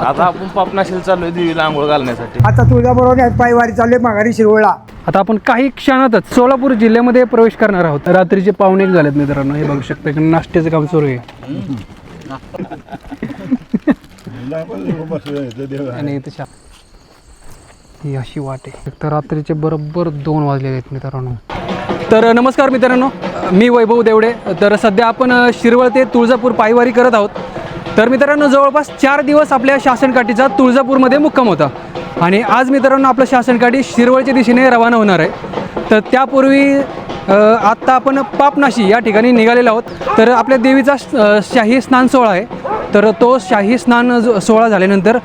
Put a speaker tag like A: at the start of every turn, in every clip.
A: आता आपण पापनाशील चाललोय देवीला आंघोळ घालण्यासाठी.
B: आता तुळजाबरोबर पायवारी चालले माघारी शिरवळला
C: आता आपण काही क्षणातच सोलापूर जिल्ह्यामध्ये प्रवेश करणार आहोत. रात्रीचे एक झालेत मित्रांनो हे बघू शकता की नाश्त्याचं काम सुरू आहे. आणि इथे शा- ही अशी वाट आहे. तर रात्रीचे बरोबर दोन वाजलेले आहेत मित्रांनो. तर नमस्कार मित्रांनो मी वैभव देवडे. तर सध्या आपण शिरवळ ते तुळजापूर पायवारी करत आहोत. तर मित्रांनो जवळपास चार दिवस आपल्या शासनकाठीचा तुळजापूरमध्ये मुक्काम होता. आणि आज मित्रांनो आपलं शासनकाठी शिरवळच्या दिशेने रवाना होणार आहे. तर त्यापूर्वी आत्ता आपण पापनाशी या ठिकाणी निघालेलो आहोत. तर आपल्या देवीचा शाही स्नान सोहळा आहे. तर तो शाही स्नान सोहळा झाल्यानंतर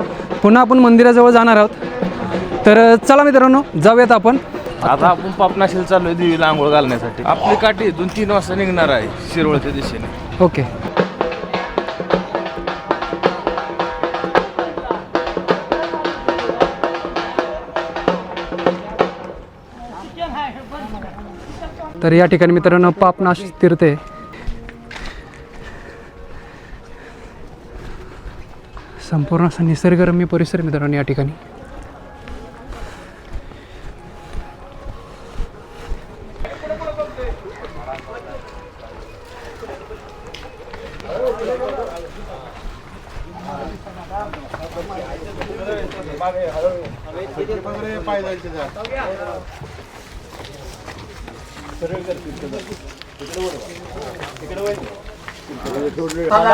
C: पुन्हा आपण मंदिराजवळ जाणार आहोत. तर चला मित्रांनो जाऊयात आपण.
A: आता आपण पापनाशील चाललोय देवीला आंघोळ घालण्यासाठी. आपली काठी इथून तीन वाजता निघणार आहे शिरवळच्या दिशेने.
C: ओके. तर या ठिकाणी मित्रांनो पापनाश तीर्थे संपूर्ण असा निसर्गरम्य परिसर मित्रांनो या ठिकाणी.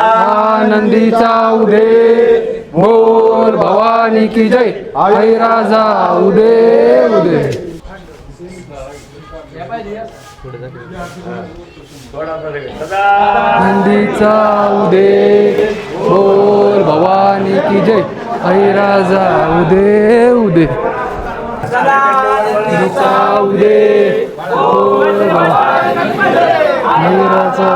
C: आनंदीचा उदे बोल भवानी की जय. आई राजा उदे उदे. नंदीचा उदे बोल भवानी की जय. आई राजा उदे उदे. आनंदीचा उदे बोल भवानी की जय आई राजा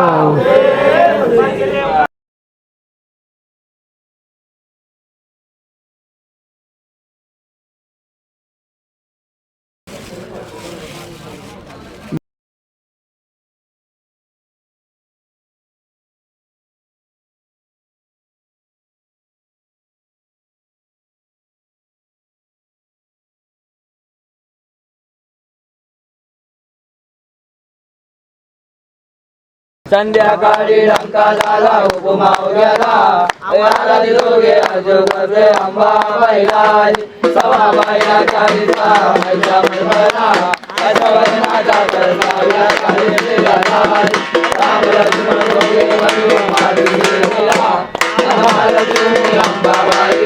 D: संध्याकाळी लंका झाला उपमावल्याला. वयाला दिलोगे अजोगरे अंबा सवा बैला चालीसा मैला राम लक्ष्मण दोघे गेला महालक्ष्मी अंबाबाई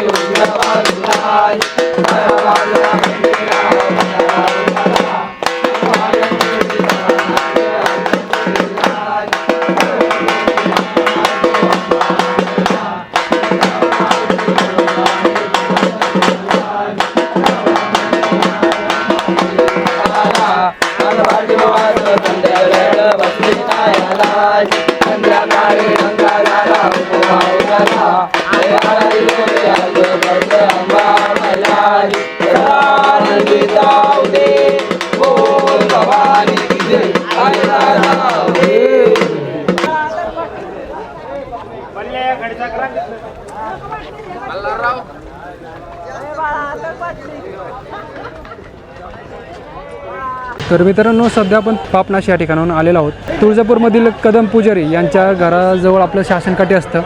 C: तर मित्रांनो सध्या आपण पापनाश या ठिकाणाहून आलेलो आहोत. तुळजापूरमधील कदम पुजारी यांच्या घराजवळ आपलं शासनकाठी असतं.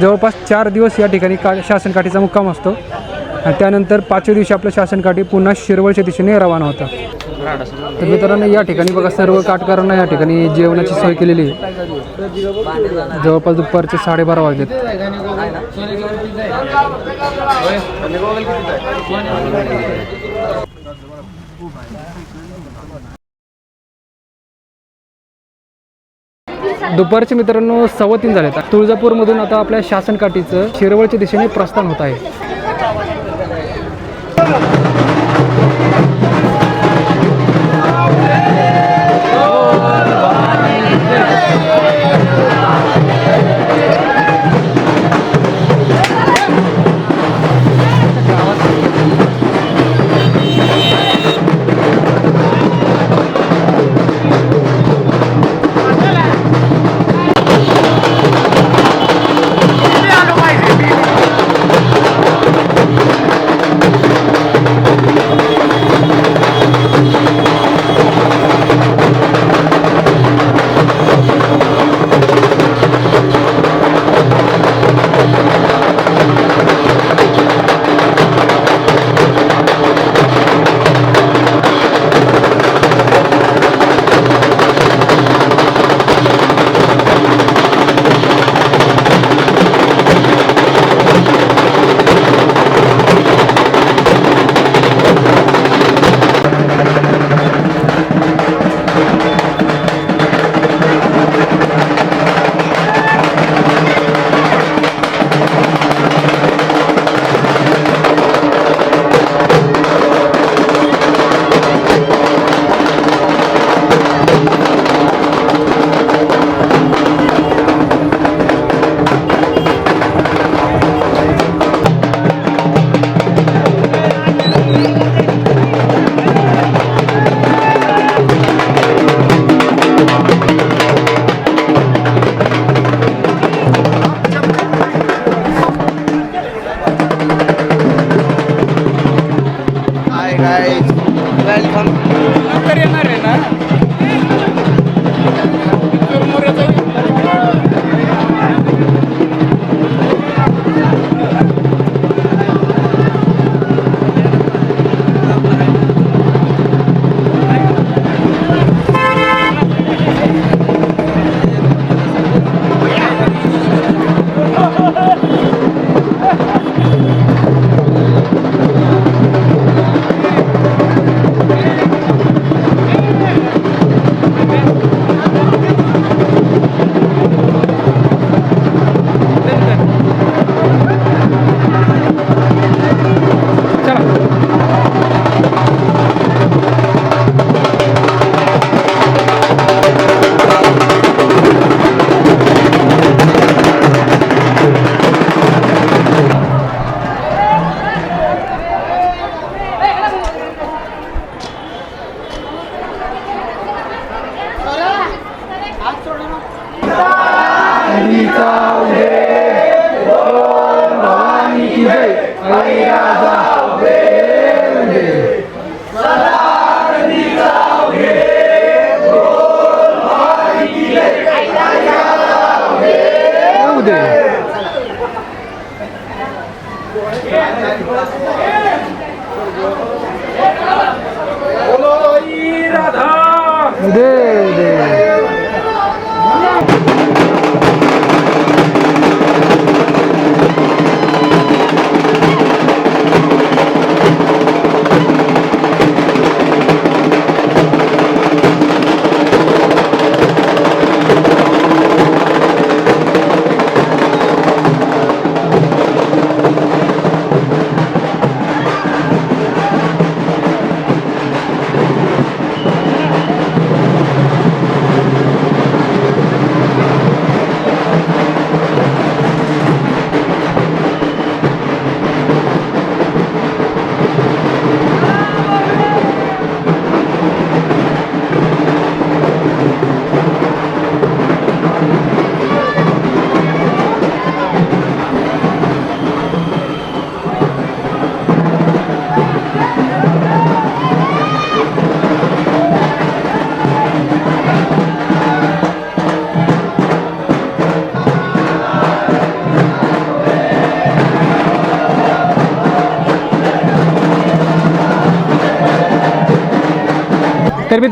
C: जवळपास चार दिवस या ठिकाणी का शासनकाठीचा मुक्काम असतो. आणि त्यानंतर पाचव्या दिवशी आपलं शासनकाठी पुन्हा शिरवळच्या दिशेने रवाना होतं. तर मित्रांनो या ठिकाणी बघा सर्व काटकारांना या ठिकाणी जेवणाची सोय केलेली आहे. जवळपास दुपारचे साडेबारा वाजलेत. दुपारचे मित्रांनो सव्वा तीन झालेत. तुळजापूरमधून आता आपल्या शासनकाठीचं शिरवळच्या दिशेने प्रस्थान होत आहे. उदे उदे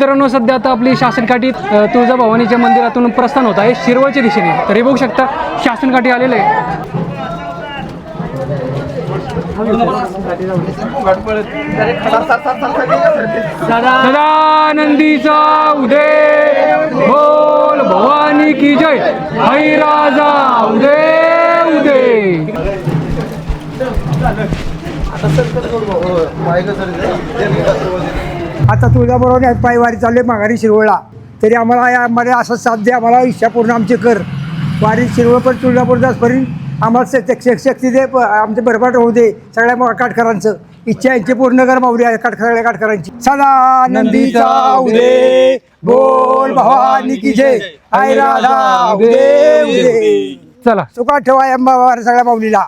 C: मित्रांनो सध्या आता आपली शासनकाठी तुळजाभवानीच्या मंदिरातून प्रस्थान होत आहे. शिरवळच्या दिशेने. तर हे बघू शकता शासनकाठी आलेलं आहे. सदानंदीचा उदय. बोल भवानी की जय. हई राजा उदय उदय.
B: आता तुझ्याबरोबर नाही पायवारी चालले माघारी शिरवळला. तरी आम्हाला यामध्ये असं साथ आम्हाला इच्छा पूर्ण आमची कर. वारी शिरवळ पण तुळजापूर जासपर्यंत आम्हाला शक्ती दे आमचे भरभराट होऊ दे सगळ्या काठकरांचं इच्छा यांची पूर्ण कर माऊली आहे सगळ्या काठकरांची सदा नंदीचा उदे बोल भवानी की जय. आई राधा उदे उदे
C: चला.
B: सुखात ठेवा या सगळ्या माऊलीला.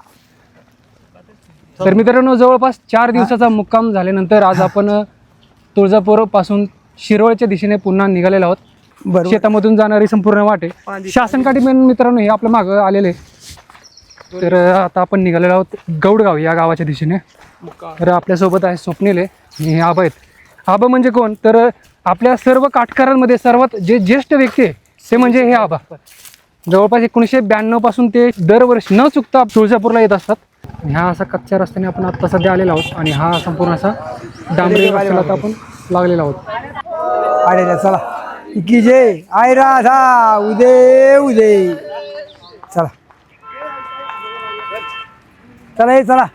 C: तर मित्रांनो जवळपास चार दिवसाचा मुक्काम झाल्यानंतर आज आपण तुळजापूरपासून शिरवळच्या दिशेने पुन्हा निघालेलो आहोत.
B: बरोबर.
C: शेतामधून जाणारी संपूर्ण वाट आहे. शासनकाठी मेन मित्रांनो हे आपल्या मागं आलेले तर आता आपण निघालेलो आहोत गौडगाव या गावाच्या दिशेने. तर आपल्यासोबत आहे स्वप्नील हे आबा आहेत. आबा म्हणजे कोण? तर आपल्या सर्व काठकारांमध्ये सर्वात जे ज्येष्ठ व्यक्ती आहे ते म्हणजे हे आबा. जवळपास एकोणीसशे ब्याण्णवपासून ते दरवर्षी न चुकता तुळजापूरला येत असतात. आणि हा असा कच्च्या रस्त्याने आपण आत्ता सध्या आलेलो आहोत आणि हा संपूर्ण असा डांबरी रस्त्याला आता आपण लागलेलो आहोत.
B: आलेल्या चला. की जय. आय राधा. उदे उदे चला. चला ये चला.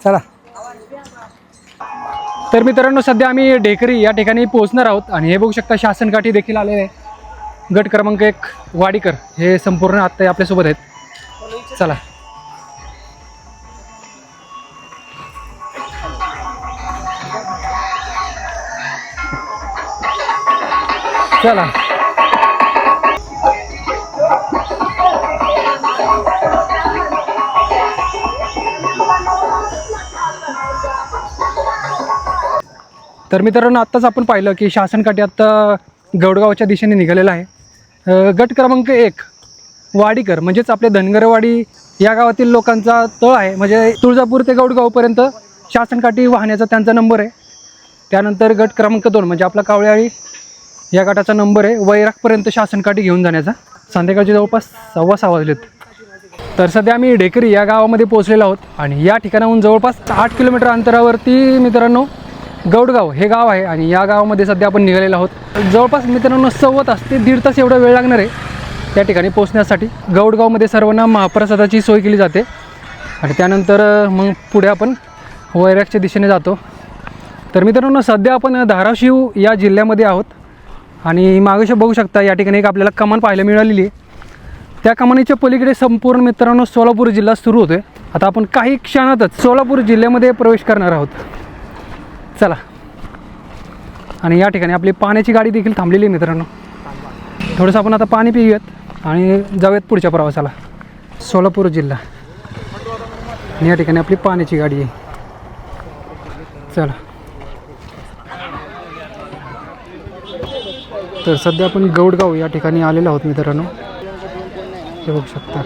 B: चला.
C: तर मित्रांनो सध्या आम्ही ढेकरी या ठिकाणी पोहोचणार आहोत आणि हे बघू शकता शासनकाठी देखील आलेले आहे. गट क्रमांक एक वाडीकर. हे संपूर्ण आत्ता आपल्यासोबत आहेत. चला. चला. तर मित्रांनो आत्ताच आपण पाहिलं की शासनकाठी आत्ता गौडगावच्या दिशेने निघालेलं आहे. गट क्रमांक एक वाडीकर म्हणजेच आपले धनगरवाडी या गावातील लोकांचा तळ आहे. म्हणजे तुळजापूर ते गौडगावपर्यंत शासनकाठी वाहण्याचा त्यांचा नंबर आहे. त्यानंतर गट क्रमांक दोन म्हणजे आपला कावळेआळी या गटाचा नंबर आहे. वैरागपर्यंत शासनकाठी घेऊन जाण्याचा. संध्याकाळचे जवळपास सव्वा सहा वाजलेत. तर सध्या आम्ही ढेकरी या गावामध्ये पोहोचलेलो आहोत. आणि या ठिकाणाहून जवळपास आठ किलोमीटर अंतरावरती मित्रांनो गौडगाव हे गाव आहे आणि या गावामध्ये सध्या आपण निघालेलो आहोत. जवळपास मित्रांनो सव्वा तास ते दीड तास एवढा वेळ लागणार आहे. त्या ठिकाणी पोहोचण्यासाठी गौडगावमध्ये सर्वांना महाप्रसादाची सोय केली जाते. आणि त्यानंतर मग पुढे आपण वैरागच्या दिशेने जातो. तर मित्रांनो सध्या आपण धाराशिव या जिल्ह्यामध्ये आहोत. आणि मागेश बघू शकता या ठिकाणी एक आपल्याला कमान पाहायला मिळालेली आहे. त्या कमानीच्या पलीकडे संपूर्ण मित्रांनो सोलापूर जिल्हा सुरू होतोय. आता आपण काही क्षणातच सोलापूर जिल्ह्यामध्ये प्रवेश करणार आहोत. चला. आणि या ठिकाणी आपली पाण्याची गाडी देखील थांबलेली आहे मित्रांनो. थोडंसं आपण आता पाणी पिऊयात आणि जाऊयात पुढच्या प्रवासाला. सोलापूर जिल्हा. आणि या ठिकाणी आपली पाण्याची गाडी आहे. चला. तर सध्या आपण गौडगाव या ठिकाणी आलेलो आहोत मित्रांनो. हे बघू शकता.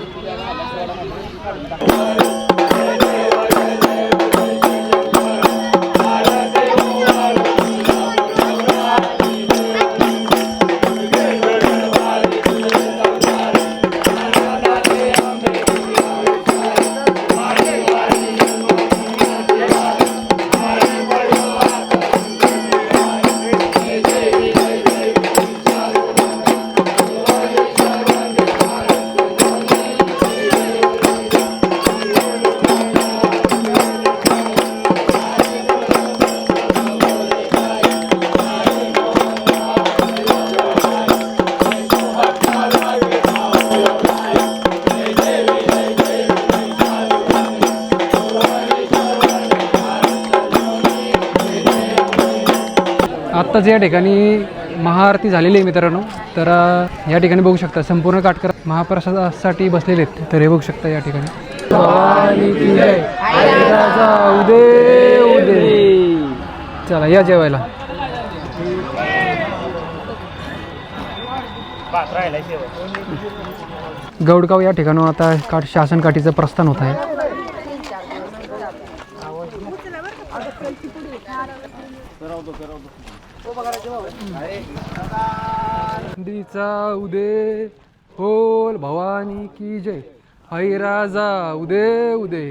C: आत्ताच या ठिकाणी महाआरती झालेली आहे मित्रांनो. तर या ठिकाणी बघू शकता संपूर्ण काटकर महाप्रसादासाठी बसलेले आहेत. तर हे बघू शकता या ठिकाणी. चला या जेवायला. गौडगाव या ठिकाणून आता काठ शासन काठीचं प्रस्थान होत आहे. नंदीचा उदे होल भवानी की जय. आई राजा उदे उदे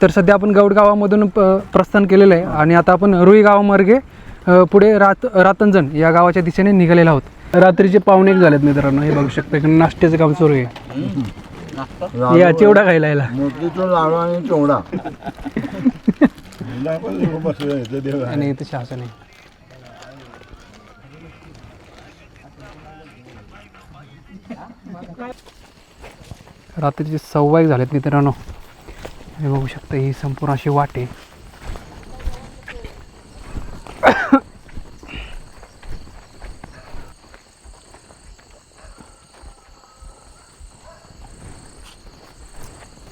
C: तर सध्या आपण गौड गावामधून प्रस्थान केलेलं आहे आणि आता आपण रुई गावामार्गे पुढे रात रातंजण या गावाच्या दिशेने निघालेलो आहोत. रात्रीचे एक झालेत मित्रांनो हे बघू शकता इकडे नाश्त्याचं काम सुरू आहे. या चिवडा खायला
E: आणि चिवडा.
C: आणि इथं शासन आहे. रात्रीचे सव्वा एक झालेत मित्रांनो हे बघू शकता ही संपूर्ण अशी वाटे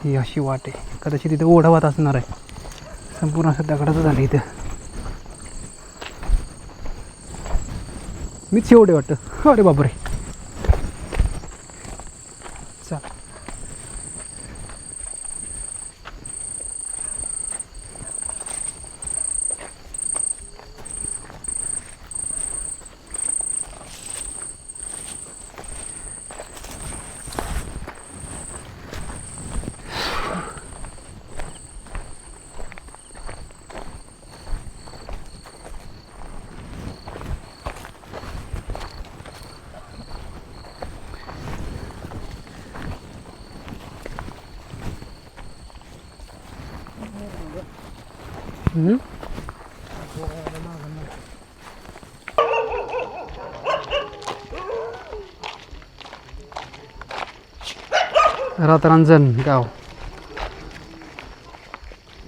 C: ही अशी वाट आहे. कदाचित तिथे ओढावत असणार आहे. संपूर्ण असं दगडाचं झालं इथं. मीच एवढे वाटतं. अरे बापरे चल हम्म? रातरांजण गाव.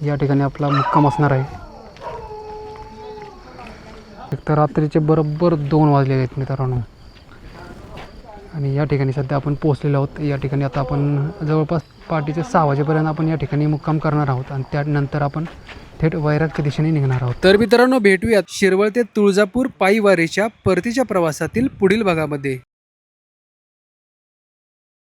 C: या ठिकाणी आपला मुक्काम असणार आहे. एक तर रात्रीचे बरोबर दोन वाजलेले आहेत मित्रांनो. आणि या ठिकाणी सध्या आपण पोहोचलेलो आहोत. या ठिकाणी आता आपण जवळपास पहाटेचे सहा वाजेपर्यंत आपण या ठिकाणी मुक्काम करणार आहोत. आणि त्यानंतर आपण थेट वैरागच्या दिशेने निघणार आहोत. तर मित्रांनो भेटूयात शिरवळ ते तुळजापूर पायी वारीच्या परतीच्या प्रवासातील पुढील भागामध्ये.